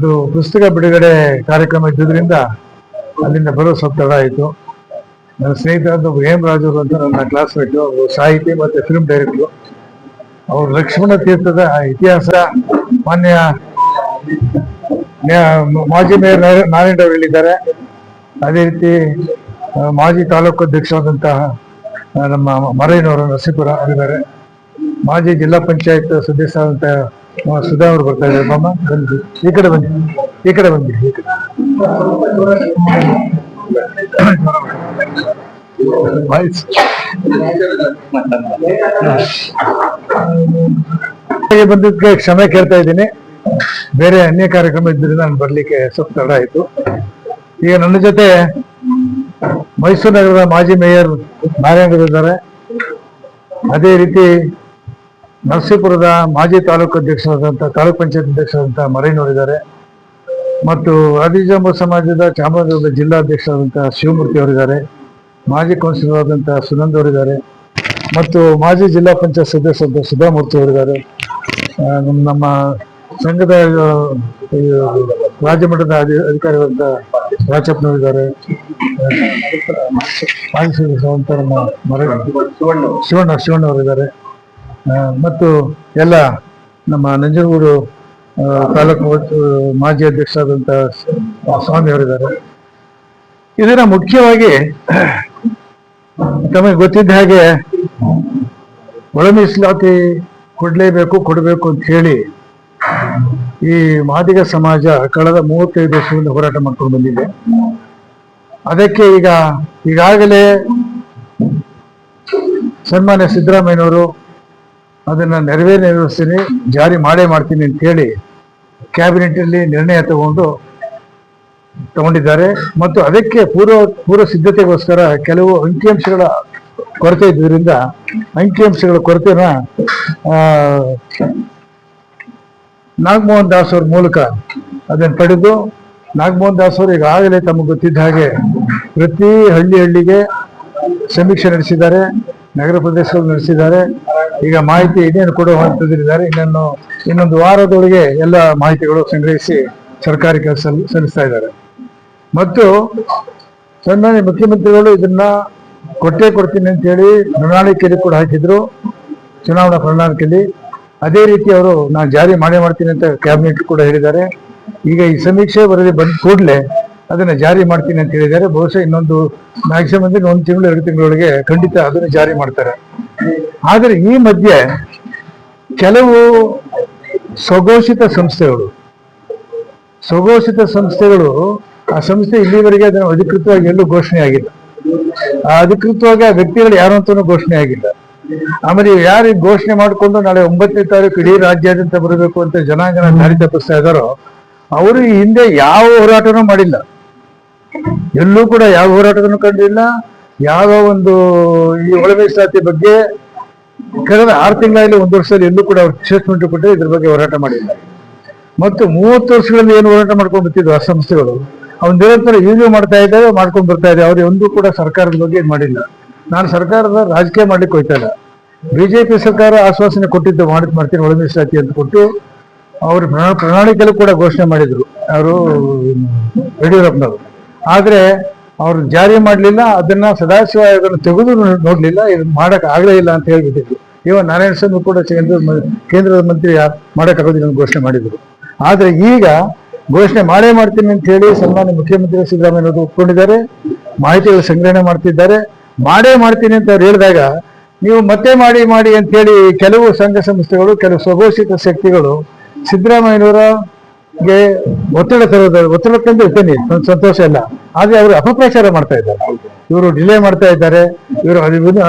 ಅದು ಪುಸ್ತಕ ಬಿಡುಗಡೆ ಕಾರ್ಯಕ್ರಮ ಇದ್ದುದರಿಂದ ಅಲ್ಲಿಂದ ಬರೋ ಸ್ವಲ್ಪ ತಡ ಆಯಿತು. ನನ್ನ ಸ್ನೇಹಿತರಾದ ಹೇಮ್ ಅವರು ಅಂತ ನನ್ನ ಕ್ಲಾಸ್ಮೇಟ್ ಅವರು ಸಾಹಿತಿ ಮತ್ತು ಫಿಲ್ಮ್ ಡೈರೆಕ್ಟ್ರು ಅವರು ಲಕ್ಷ್ಮಣ ತೀರ್ಥದ ಇತಿಹಾಸ ಮಾನ್ಯ ನ್ಯಾ- ಮಾಜಿ ಮೇಯರ್ ನಾರಾಯಣ ಅವರು ಹೇಳಿದ್ದಾರೆ. ಅದೇ ರೀತಿ ಮಾಜಿ ತಾಲೂಕು ಅಧ್ಯಕ್ಷರಾದಂತಹ ನಮ್ಮ ಮರೈನವರು ನರಸೀಪುರ ಅವರಿದ್ದಾರೆ. ಮಾಜಿ ಜಿಲ್ಲಾ ಪಂಚಾಯತ್ ಸದಸ್ಯರಾದಂತ ಆ, ಸುಧಾ ಅವರು ಬರ್ತಾ ಇದ್ದಾರೆ. ಮಾಮ, ಬನ್ನಿ. ಈ ಕಡೆ ಬನ್ನಿ. ಈ ಕಡೆ ಬನ್ನಿ. ಈ ಕಡೆ. ಬಂದಿದ್ದಕ್ಕೆ ಕ್ಷಮೆ ಕೇಳ್ತಾ ಇದ್ದೀನಿ. ಬೇರೆ ಅನ್ಯ ಕಾರ್ಯಕ್ರಮ ಇದ್ದರಿಂದ ನಾನು ಬರ್ಲಿಕ್ಕೆ ಸ್ವಲ್ಪ ತಡ ಆಯ್ತು. ಈಗ ನನ್ನ ಜೊತೆ ಮೈಸೂರು ನಗರದ ಮಾಜಿ ಮೇಯರ್ ನಾರಾಯಣ ಇದ್ದಾರೆ. ಅದೇ ರೀತಿ ನರಸೀಪುರದ ಮಾಜಿ ತಾಲೂಕು ಅಧ್ಯಕ್ಷರಾದಂಥ, ತಾಲೂಕ್ ಪಂಚಾಯತ್ ಅಧ್ಯಕ್ಷರಾದಂಥ ಮರೈನವರಿದ್ದಾರೆ ಮತ್ತು ಆದಿಜಾಂಬ ಸಮಾಜದ ಚಾಮರಾಜನಗರದ ಜಿಲ್ಲಾಧ್ಯಕ್ಷರಾದಂಥ ಶಿವಮೂರ್ತಿ ಅವರಿದ್ದಾರೆ. ಮಾಜಿ ಕೌನ್ಸಿಲರ್ ಆದಂಥ ಸುನಂದ್ ಅವರಿದ್ದಾರೆ. ಮತ್ತು ಮಾಜಿ ಜಿಲ್ಲಾ ಪಂಚಾಯತ್ ಸದಸ್ಯರಾದ ಸುಧಾಮೂರ್ತಿ ಅವರಿದ್ದಾರೆ. ನಮ್ಮ- ಸಂಘದ ರಾಜ್ಯ ಮಟ್ಟದ ಅಧಿ- ಅಧಿಕಾರಿಗಳಾದ ರಾಜಪ್ಪನವರಿದ್ದಾರೆ. ಮಾಜಿ ಸದಸ್ಯರಾದಂಥ ನಮ್ಮ ಶಿವಣ್ಣ ಶಿವಣ್ಣ ಅವರಿದ್ದಾರೆ. ಮತ್ತು ಎಲ್ಲ ನಮ್ಮ ನಂಜನಗೂಡು ತಾಲೂಕು ಮಾಜಿ ಅಧ್ಯಕ್ಷರಾದಂಥ ಸ್ವಾಮಿ ಅವರಿದ್ದಾರೆ ಇದನ್ನ ಮುಖ್ಯವಾಗಿ ತಮಗೆ ಗೊತ್ತಿದ್ದ ಹಾಗೆ ಒಳ ಮೀಸಲಾತಿ ಕೊಡ್ಲೇಬೇಕು, ಕೊಡಬೇಕು ಅಂತ ಹೇಳಿ ಈ ಮಾದಿಗ ಸಮಾಜ ಕಳೆದ ಮೂವತ್ತೈದು ವರ್ಷದಿಂದ ಹೋರಾಟ ಮಾಡ್ಕೊಂಡು ಬಂದಿದೆ. ಅದಕ್ಕೆ ಈಗ ಈಗಾಗಲೇ ಸನ್ಮಾನ್ಯ ಸಿದ್ದರಾಮಯ್ಯನವರು ಅದನ್ನ ನೆರವೇ ನೆರವೇರಿಸ್ತೀನಿ, ಜಾರಿ ಮಾಡೇ ಮಾಡ್ತೀನಿ ಅಂತ ಹೇಳಿ ಕ್ಯಾಬಿನೆಟ್ ಅಲ್ಲಿ ನಿರ್ಣಯ ತಗೊಂಡು ತಗೊಂಡಿದ್ದಾರೆ. ಮತ್ತು ಅದಕ್ಕೆ ಪೂರ್ವ ಪೂರ್ವ ಸಿದ್ಧತೆಗೋಸ್ಕರ ಕೆಲವು ಅಂಕಿಅಂಶಗಳ ಕೊರತೆ ಇದ್ದರಿಂದ ಅಂಕಿಅಂಶಗಳ ಕೊರತೆನ ನಾಗಮೋಹನ್ ದಾಸ್ ಅವ್ರ ಮೂಲಕ ಅದನ್ನು ಪಡೆದು, ನಾಗಮೋಹನ್ ದಾಸ್ ಅವರು ಈಗಾಗಲೇ ತಮಗೆ ಗೊತ್ತಿದ್ದ ಹಾಗೆ ಪ್ರತಿ ಹಳ್ಳಿ ಹಳ್ಳಿಗೆ ಸಮೀಕ್ಷೆ ನಡೆಸಿದ್ದಾರೆ. ನಗರ ಪ್ರದೇಶದಲ್ಲಿ ನಡೆಸಿದ್ದಾರೆ. ಈಗ ಮಾಹಿತಿ ಇನ್ನೇನು ಕೊಡುವ ಹಂತದಲ್ಲಿದ್ದಾರೆ. ಇನ್ನೊಂದು ಇನ್ನೊಂದು ವಾರದೊಳಗೆ ಎಲ್ಲ ಮಾಹಿತಿಗಳು ಸಂಗ್ರಹಿಸಿ ಸರ್ಕಾರಿ ಕೆಲಸ ಸಲ್ಲಿಸ್ತಾ ಇದ್ದಾರೆ. ಮತ್ತು ಸನ್ಮಾನ್ಯ ಮುಖ್ಯಮಂತ್ರಿಗಳು ಇದನ್ನ ಕೊಟ್ಟೇ ಕೊಡ್ತೀನಿ ಅಂತ ಹೇಳಿ ಪ್ರಣಾಳಿಕೆಯಲ್ಲಿ ಕೂಡ ಹಾಕಿದ್ರು ಚುನಾವಣಾ ಪ್ರಣಾಳಿಕೆಯಲ್ಲಿ. ಅದೇ ರೀತಿ ಅವರು ನಾನು ಜಾರಿ ಮಾಡೇ ಮಾಡ್ತೀನಿ ಅಂತ ಕ್ಯಾಬಿನೆಟ್ ಕೂಡ ಹೇಳಿದ್ದಾರೆ. ಈಗ ಈ ಸಮೀಕ್ಷೆ ವರದಿ ಬಂದ ಕೂಡಲೇ ಅದನ್ನ ಜಾರಿ ಮಾಡ್ತೀನಿ ಅಂತ ಹೇಳಿದ್ದಾರೆ. ಬಹುಶಃ ಇನ್ನೊಂದು ಮ್ಯಾಕ್ಸಿಮಮ್ ಅಂದ್ರೆ ಒಂದು ತಿಂಗಳು, ಎರಡು ತಿಂಗಳೊಳಗೆ ಖಂಡಿತ ಅದನ್ನು ಜಾರಿ ಮಾಡ್ತಾರೆ. ಆದರೆ ಈ ಮಧ್ಯೆ ಕೆಲವು ಸ್ವಘೋಷಿತ ಸಂಸ್ಥೆಗಳು ಸ್ವಘೋಷಿತ ಸಂಸ್ಥೆಗಳು ಆ ಸಂಸ್ಥೆ ಇಲ್ಲಿವರೆಗೆ ಅದನ್ನು ಅಧಿಕೃತವಾಗಿ ಎಲ್ಲೂ ಘೋಷಣೆ ಆಗಿಲ್ಲ. ಆ ಅಧಿಕೃತವಾಗಿ ಆ ವ್ಯಕ್ತಿಗಳು ಯಾರು ಅಂತಾನೂ ಘೋಷಣೆ ಆಗಿಲ್ಲ. ಆಮೇಲೆ ಯಾರಿಗೆ ಯಾರು ಘೋಷಣೆ ಮಾಡಿಕೊಂಡು ನಾಳೆ ಒಂಬತ್ತನೇ ತಾರೀಕು ಇಡೀ ರಾಜ್ಯಾದ್ಯಂತ ಬರಬೇಕು ಅಂತ ಜನಾಂಗನ ದಾರಿ ತಪ್ಪಿಸ್ತಾ ಇದ್ದಾರೋ, ಅವರು ಹಿಂದೆ ಯಾವ ಹೋರಾಟನೂ ಮಾಡಿಲ್ಲ. ಎಲ್ಲೂ ಕೂಡ ಯಾವ ಹೋರಾಟವನ್ನು ಕಂಡಿಲ್ಲ. ಯಾವ ಒಂದು ಈ ಒಳ ಮೀಸಲಾತಿ ಬಗ್ಗೆ ಕಳೆದ ಆರು ತಿಂಗಳಲ್ಲಿ ಒಂದು ವರ್ಷದಲ್ಲಿ ಎಲ್ಲೂ ಕೂಡ ಅವ್ರು ಸ್ಟೇಟ್ಮೆಂಟ್ ಕೊಟ್ಟರೆ ಇದ್ರ ಬಗ್ಗೆ ಹೋರಾಟ ಮಾಡಿಲ್ಲ. ಮತ್ತು ಮೂವತ್ತು ವರ್ಷಗಳಲ್ಲಿ ಏನು ಹೋರಾಟ ಮಾಡ್ಕೊಂಡು ಬರ್ತಿದ್ವು ಆ ಸಂಸ್ಥೆಗಳು. ಅವ್ನು ನಿರಂತರ ಯೂಸ್ ಮಾಡ್ತಾ ಇದ್ದಾರೆ, ಮಾಡ್ಕೊಂಡು ಬರ್ತಾ ಇದೆ ಅವ್ರು ಒಂದು ಕೂಡ ಸರ್ಕಾರದ ಬಗ್ಗೆ ಮಾಡಿಲ್ಲ. ನಾನು ಸರ್ಕಾರದ ರಾಜಕೀಯ ಮಾಡ್ಲಿಕ್ಕೆ ಹೋಯ್ತಾ ಇಲ್ಲ. ಬಿಜೆಪಿ ಸರ್ಕಾರ ಆಶ್ವಾಸನೆ ಕೊಟ್ಟಿದ್ದು ಮಾಡಿ ಮಾಡ್ತೀನಿ ಒಳ ಮೀಸಲಾತಿ ಅಂತ ಕೊಟ್ಟು ಅವರು ಪ್ರಣಾ- ಪ್ರಣಾಳಿಕೆಯಲ್ಲೂ ಕೂಡ ಘೋಷಣೆ ಮಾಡಿದ್ರು. ಅವರು ಯಡಿಯೂರಪ್ಪನವರು. ಆದ್ರೆ ಅವ್ರು ಜಾರಿ ಮಾಡಲಿಲ್ಲ, ಅದನ್ನ ಸದಾಶಿವ ತೆಗೆದು ನೋಡಲಿಲ್ಲ, ಇದು ಮಾಡಕ್ ಆಗಲೇ ಇಲ್ಲ ಅಂತ ಹೇಳ್ಬಿಟ್ಟಿದ್ರು. ಇವಾಗ ನಾರಾಯಣ ಸ್ವಾಮಿ ಕೂಡ ಕೇಂದ್ರ ಕೇಂದ್ರದ ಮಂತ್ರಿ ಮಾಡಕ್ ಆಗೋದಿಲ್ಲ ಅಂತ ಘೋಷಣೆ ಮಾಡಿದ್ರು. ಆದರೆ ಈಗ ಘೋಷಣೆ ಮಾಡೇ ಮಾಡ್ತೀನಿ ಅಂತ ಹೇಳಿ ಸನ್ಮಾನ್ಯ ಮುಖ್ಯಮಂತ್ರಿ ಸಿದ್ದರಾಮಯ್ಯ ಅವರು ಒಪ್ಕೊಂಡಿದ್ದಾರೆ, ಮಾಹಿತಿಗಳು ಸಂಗ್ರಹಣೆ ಮಾಡ್ತಿದ್ದಾರೆ. ಮಾಡೇ ಮಾಡ್ತೀನಿ ಅಂತ ಅವ್ರು ಹೇಳಿದಾಗ ನೀವು ಮತ್ತೆ ಮಾಡಿ ಮಾಡಿ ಅಂತ ಹೇಳಿ ಕೆಲವು ಸಂಘ ಸಂಸ್ಥೆಗಳು, ಕೆಲವು ಸ್ವಘೋಷಿತ ಶಕ್ತಿಗಳು ಸಿದ್ದರಾಮಯ್ಯನವರಗೆ ಒತ್ತಡ ತರೋದ ಒತ್ತಡ ತಂದು ಇರ್ತೇನೆ ಸಂತೋಷ ಇಲ್ಲ. ಆದ್ರೆ ಅವರು ಅಪಪ್ರಚಾರ ಮಾಡ್ತಾ ಇದ್ದಾರೆ. ಇವರು ಡಿಲೇ ಮಾಡ್ತಾ ಇದ್ದಾರೆ, ಇವರು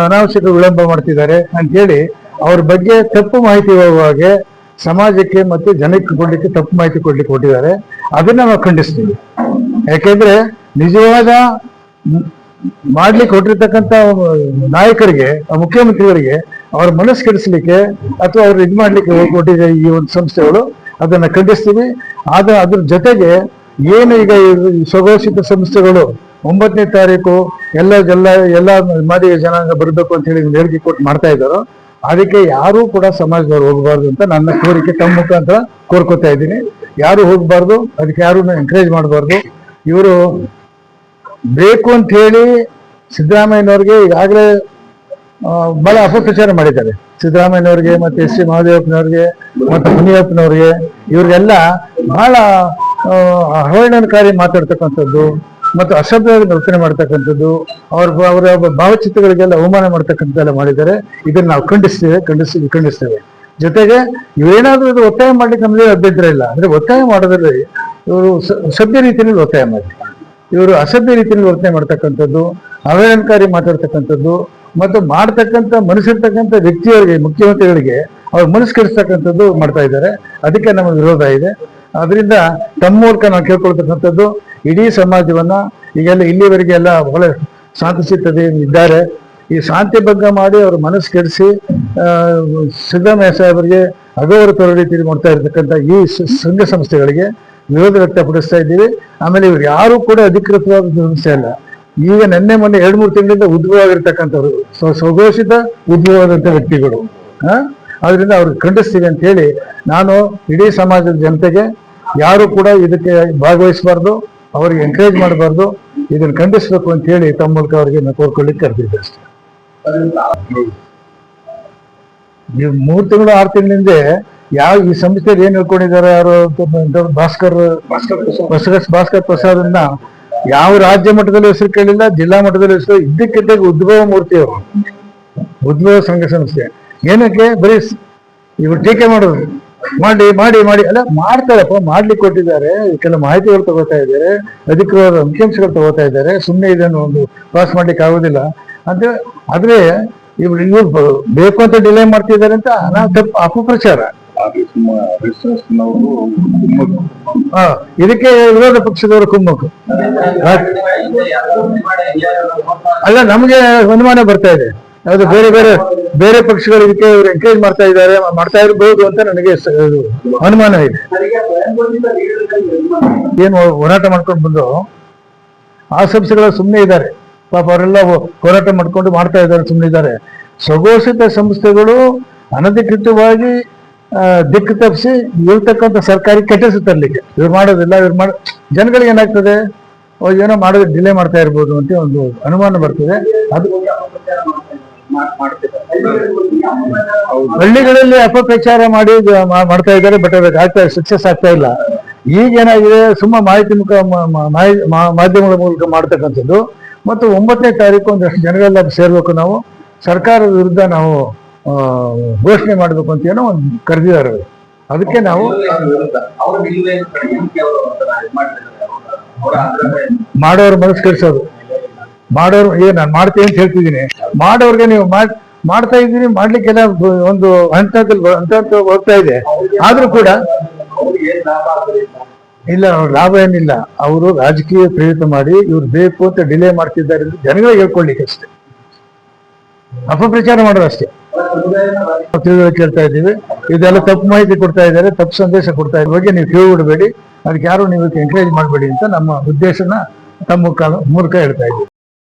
ಅನಾವಶ್ಯಕ ವಿಳಂಬ ಮಾಡ್ತಿದ್ದಾರೆ ಅಂತ ಹೇಳಿ ಅವ್ರ ಬಗ್ಗೆ ತಪ್ಪು ಮಾಹಿತಿ ಹಾಗೆ ಸಮಾಜಕ್ಕೆ ಮತ್ತು ಜನಕ್ಕೆ ಕೊಡ್ಲಿಕ್ಕೆ ತಪ್ಪು ಮಾಹಿತಿ ಕೊಡ್ಲಿಕ್ಕೆ ಕೊಟ್ಟಿದ್ದಾರೆ. ಅದನ್ನ ನಾವು ಖಂಡಿಸ್ತೀವಿ. ಯಾಕೆಂದ್ರೆ ನಿಜವಾದ ಮಾಡ್ಲಿಕ್ಕೆ ಹೊಟ್ಟಿರ್ತಕ್ಕಂಥ ನಾಯಕರಿಗೆ ಮುಖ್ಯಮಂತ್ರಿಗಳಿಗೆ ಅವ್ರ ಮನಸ್ಸು ಕೆಡಿಸ್ಲಿಕ್ಕೆ ಅಥವಾ ಅವ್ರು ಇದು ಮಾಡ್ಲಿಕ್ಕೆ ಕೊಟ್ಟಿದೆ ಈ ಒಂದು ಸಂಸ್ಥೆಗಳು ಅದನ್ನ ಖಂಡಿಸ್ತೀವಿ. ಆದ ಅದ್ರ ಜೊತೆಗೆ ಏನು ಈಗ ಸ್ವಘೋಷಿತ ಸಂಸ್ಥೆಗಳು ಒಂಬತ್ತನೇ ತಾರೀಕು ಎಲ್ಲ ಎಲ್ಲ ಎಲ್ಲ ಮಾದಿಗ ಜನಾಂಗ ಬರಬೇಕು ಅಂತ ಹೇಳಿ ಹೇಳಿಕೆ ಕೊಟ್ಟು ಮಾಡ್ತಾ ಇದ್ದಾರೋ, ಅದಕ್ಕೆ ಯಾರೂ ಕೂಡ ಸಮಾಜದವ್ರು ಹೋಗಬಾರ್ದು ಅಂತ ನನ್ನ ಕೋರಿಕೆ ತಮ್ಮ ಮುಖಾಂತರ ಕೋರ್ಕೋತಾ ಇದ್ದೀನಿ. ಯಾರು ಹೋಗಬಾರ್ದು, ಅದಕ್ಕೆ ಯಾರು ಎನ್ಕರೇಜ್ ಮಾಡಬಾರ್ದು. ಇವರು ಬೇಕು ಅಂತ ಹೇಳಿ ಸಿದ್ದರಾಮಯ್ಯನವ್ರಿಗೆ ಈಗಾಗಲೇ ಬಹಳ ಅಪಪ್ರಚಾರ ಮಾಡಿದ್ದಾರೆ. ಸಿದ್ದರಾಮಯ್ಯನವ್ರಿಗೆ ಮತ್ತೆ ಎಸ್ ಸಿ ಮಹಾದೇವಪ್ಪನವ್ರಿಗೆ ಮತ್ತೆ ಮುನಿಯಪ್ಪನವ್ರಿಗೆ ಇವ್ರಿಗೆಲ್ಲ ಬಹಳ ಅವಹೇಳನಕಾರಿ ಮಾತಾಡ್ತಕ್ಕಂಥದ್ದು ಮತ್ತು ಅಸಭ್ಯವಾಗಿ ವರ್ತನೆ ಮಾಡ್ತಕ್ಕಂಥದ್ದು, ಅವ್ರ ಅವರ ಭಾವಚಿತ್ರಗಳಿಗೆಲ್ಲ ಅವಮಾನ ಮಾಡ್ತಕ್ಕಂಥದ್ದೆಲ್ಲ ಮಾಡಿದ್ದಾರೆ. ಇದನ್ನ ನಾವು ಖಂಡಿಸ್ತೇವೆ, ಖಂಡಿಸ್, ಖಂಡಿಸ್ತೇವೆ. ಜೊತೆಗೆ ಇವೇನಾದ್ರೂ ಇದು ಒತ್ತಾಯ ಮಾಡ್ಲಿಕ್ಕೆ ನಮಗೆ ಅಭ್ಯಂತರ ಇಲ್ಲ. ಅಂದ್ರೆ ಒತ್ತಾಯ ಮಾಡೋದ್ರಲ್ಲಿ ಇವರು ಸಭ್ಯ ರೀತಿಯಲ್ಲಿ ಒತ್ತಾಯ ಮಾಡಿ ಇವರು ಅಸಭ್ಯ ರೀತಿಯಲ್ಲಿ ವರ್ತನೆ ಮಾಡ್ತಕ್ಕಂಥದ್ದು ಅವಹೇಳನಕಾರಿ ಮಾತಾಡ್ತಕ್ಕಂಥದ್ದು ಮತ್ತು ಮಾಡ್ತಕ್ಕಂಥ ಮನಸ್ಸಿರ್ತಕ್ಕಂಥ ವ್ಯಕ್ತಿಯವರಿಗೆ, ಮುಖ್ಯಮಂತ್ರಿಗಳಿಗೆ ಅವ್ರು ಮನಸ್ಕರಿಸ್ತಕ್ಕಂಥದ್ದು ಮಾಡ್ತಾ ಇದ್ದಾರೆ. ಅದಕ್ಕೆ ನಮ್ಮ ವಿರೋಧ ಇದೆ. ಅದರಿಂದ ತಮ್ಮ ಮೂಲಕ ನಾವು ಕೇಳ್ಕೊಳ್ತಕ್ಕಂಥದ್ದು ಇಡೀ ಸಮಾಜವನ್ನ ಈಗೆಲ್ಲ ಇಲ್ಲಿವರೆಗೆ ಎಲ್ಲ ಬಹಳ ಶಾಂತಿಸಿತದೆ ಇದ್ದಾರೆ. ಈ ಶಾಂತಿ ಭಂಗ ಮಾಡಿ ಅವ್ರ ಮನಸ್ಸು ಕೆಡಿಸಿ ಸಿದ್ದರಾಮಯ್ಯ ಸಾಹೇಬರಿಗೆ ಅಗೌರವ ರೀತಿಯಲ್ಲಿ ಮಾಡ್ತಾ ಇರತಕ್ಕಂಥ ಈ ಸಂಘ ಸಂಸ್ಥೆಗಳಿಗೆ ವಿರೋಧ ವ್ಯಕ್ತಪಡಿಸ್ತಾ ಇದ್ದೀವಿ. ಆಮೇಲೆ ಇವ್ರು ಯಾರು ಕೂಡ ಅಧಿಕೃತವಾದ ಸಂಸ್ಥೆ ಅಲ್ಲ. ಈಗ ನೆನ್ನೆ ಮೊನ್ನೆ ಎರಡ್ ಮೂರು ತಿಂಗಳಿಂದ ಉದ್ಭವ ಆಗಿರ್ತಕ್ಕಂಥವ್ರು ಸ್ವ- ಸ್ವಘೋಷಿತ ಉದ್ಭವವಾದಂಥ ವ್ಯಕ್ತಿಗಳು ಆ? ಅದರಿಂದ ಅವ್ರಿಗೆ ಖಂಡಿಸ್ತೀವಿ ಅಂತ ಹೇಳಿ ನಾನು ಇಡೀ ಸಮಾಜದ ಜನತೆಗೆ ಯಾರು ಕೂಡ ಇದಕ್ಕೆ ಭಾಗವಹಿಸಬಾರ್ದು ಅವ್ರಿಗೆ ಎನ್ಕರೇಜ್ ಮಾಡಬಾರ್ದು ಇದನ್ನು ಖಂಡಿಸ್ಬೇಕು ಅಂತ ಹೇಳಿ ತಮ್ಮ ಮೂಲಕ ಅವರಿಗೆ ಕೋರ್ಕೊಳ್ಳಿಕ್ಕೆ ಕರೆದಿದ್ದೆ ಅಷ್ಟೇ. ನೀವು ಮೂರ್ ತಿಂಗಳು ಆರು ತಿಂಗಳಿಂದ ಯಾವ ಈ ಸಂಸ್ಥೆಯಲ್ಲಿ ಏನ್ ಹೇಳ್ಕೊಂಡಿದ್ದಾರೆ ಯಾರು ಭಾಸ್ಕರ್ ಭಾಸ್ಕರ್ ಭಾಸ್ಕರ್ ಭಾಸ್ಕರ್ ಪ್ರಸಾದನ್ನ ಯಾವ ರಾಜ್ಯ ಮಟ್ಟದಲ್ಲಿ ಹೆಸರು ಕೇಳಿಲ್ಲ, ಜಿಲ್ಲಾ ಮಟ್ಟದಲ್ಲಿ ಹೆಸರು ಇದ್ದಕ್ಕಿದ್ದಾಗ ಉದ್ಭವ ಮೂರ್ತಿ ಅವರು. ಉದ್ಭವ ಸಂಘ ಸಂಸ್ಥೆ. ಏನಕ್ಕೆ? ಬರೀ ಇವ್ರು ಟೀಕೆ ಮಾಡೋದು. ಮಾಡಿ ಮಾಡಿ ಮಾಡಿ, ಅಲ್ಲ, ಮಾಡ್ತಾರಪ್ಪ, ಮಾಡ್ಲಿಕ್ಕೆ ಕೊಟ್ಟಿದ್ದಾರೆ. ಕೆಲವು ಮಾಹಿತಿಗಳು ತಗೋತಾ ಇದ್ದಾರೆ. ಅಧಿಕೃತ ಅಂಕಿಅಂಶಗಳು ತಗೋತಾ ಇದ್ದಾರೆ. ಸುಮ್ಮನೆ ಇದನ್ನು ಒಂದು ಪಾಸ್ ಮಾಡ್ಲಿಕ್ಕೆ ಆಗೋದಿಲ್ಲ. ಅಂತ ಆದ್ರೆ ಇವ್ರು ಇವ್ರು ಬೇಕು ಅಂತ ಡಿಲೇ ಮಾಡ್ತಿದ್ದಾರೆ ಅಂತ ಅನಾಥ ತಪ್ಪು ಅಪಪ್ರಚಾರ. ಹಾ, ಇದಕ್ಕೆ ವಿರೋಧ ಪಕ್ಷದವರು ಕುಮ್ಮಕ್ಕು. ಅಲ್ಲ, ನಮಗೆ ಅನುಮಾನ ಬರ್ತಾ ಇದೆ. ಯಾವುದು ಬೇರೆ ಬೇರೆ ಬೇರೆ ಪಕ್ಷಗಳು ಇದಕ್ಕೆ ಇವರು ಎಂಕರೇಜ್ ಮಾಡ್ತಾ ಇದ್ದಾರೆ, ಮಾಡ್ತಾ ಇರಬಹುದು ಅಂತ ನನಗೆ ಅನುಮಾನ ಇದೆ. ಏನು ಹೋರಾಟ ಮಾಡ್ಕೊಂಡು ಬಂದು ಆ ಸಂಸ್ಥೆಗಳು ಸುಮ್ಮನೆ ಇದ್ದಾರೆ. ಪಾಪ ಅವರೆಲ್ಲ ಹೋರಾಟ ಮಾಡ್ಕೊಂಡು ಮಾಡ್ತಾ ಇದ್ದಾರೆ ಸುಮ್ಮನೆ ಇದ್ದಾರೆ. ಸ್ವಘೋಷಿತ ಸಂಸ್ಥೆಗಳು ಅನಧಿಕೃತವಾಗಿ ದಿಕ್ಕು ತಪ್ಪಿಸಿ ಇರ್ತಕ್ಕಂಥ ಸರ್ಕಾರಿ ಕೆಟ್ಟಿಸುತ್ತೆ ತರಲಿಕ್ಕೆ. ಇವ್ರು ಮಾಡೋದಿಲ್ಲ, ಇವ್ರು ಮಾಡ, ಜನಗಳಿಗೆ ಏನಾಗ್ತದೆ? ಏನೋ ಮಾಡೋದು ಡಿಲೇ ಮಾಡ್ತಾ ಇರ್ಬೋದು ಅಂತ ಒಂದು ಅನುಮಾನ ಬರ್ತದೆ. ಅದು ಹಳ್ಳಿಗಳಲ್ಲಿ ಅಪಪ್ರಚಾರ ಮಾಡಿ ಮಾಡ್ತಾ ಇದ್ದಾರೆ ಬಟ್ ಅದಕ್ಕೆ ಆಗ್ತಾ ಸಕ್ಸಸ್ ಆಗ್ತಾ ಇಲ್ಲ. ಈಗ ಏನಾಗಿದೆ? ಸುಮ್ಮ ಮಾಹಿತಿ ಮುಖ ಮಾಧ್ಯಮಗಳ ಮೂಲಕ ಮಾಡ್ತಕ್ಕಂಥದ್ದು. ಮತ್ತು ಒಂಬತ್ತನೇ ತಾರೀಕು ಒಂದಷ್ಟು ಜನಗಳೆಲ್ಲ ಸೇರ್ಬೇಕು ನಾವು. ಸರ್ಕಾರದ ವಿರುದ್ಧ ನಾವು ಘೋಷಣೆ ಮಾಡಬೇಕು ಅಂತ ಏನೋ ಒಂದು ಕರೆದಿದ್ದಾರೆ ಅವ್ರು. ಅದಕ್ಕೆ ನಾವು ಮಾಡೋರು ಮನಸ್ಸು ಕೆಡಿಸೋದು. ಮಾಡೋರು ಏ ನಾನು ಮಾಡ್ತೀನಿ ಅಂತ ಹೇಳ್ತಿದ್ದೀನಿ. ಮಾಡೋರ್ಗೆ ನೀವು ಮಾಡ್ ಮಾಡ್ತಾ ಇದ್ದೀನಿ ಮಾಡ್ಲಿಕ್ಕೆಲ್ಲ ಒಂದು ಹಂತದಲ್ಲಿ ಹಂತ ಹಂತ ಹೋಗ್ತಾ ಇದೆ. ಆದ್ರೂ ಕೂಡ ಇಲ್ಲ ಲಾಭ ಏನಿಲ್ಲ. ಅವರು ರಾಜಕೀಯ ಪ್ರೇರಿತ ಮಾಡಿ ಇವ್ರು ಬೇಕು ಅಂತ ಡಿಲೇ ಮಾಡ್ತಿದ್ದಾರೆ ಜನಗಳಿಗೆ ಹೇಳ್ಕೊಳ್ಳಿಕ್ಕೆ ಅಷ್ಟೇ. ಅಪಪ್ರಚಾರ ಮಾಡೋದು ಅಷ್ಟೇ. ಕೇಳ್ತಾ ಇದ್ದೀವಿ. ಇದೆಲ್ಲ ತಪ್ಪು ಮಾಹಿತಿ ಕೊಡ್ತಾ ಇದ್ದಾರೆ, ತಪ್ಪು ಸಂದೇಶ ಕೊಡ್ತಾ ಇದ್ರ ಬಗ್ಗೆ ನೀವು ಕಿವಿ ಬಿಡಬೇಡಿ ಅದಕ್ಕೆ ಯಾರು ನೀವು ಎಂಕರೇಜ್ ಮಾಡಬೇಡಿ ಅಂತ ನಮ್ಮ ಉದ್ದೇಶನ ತಮ್ಮ ಮೂಲಕ ಹೇಳ್ತಾ ಇದ್ದೀವಿ.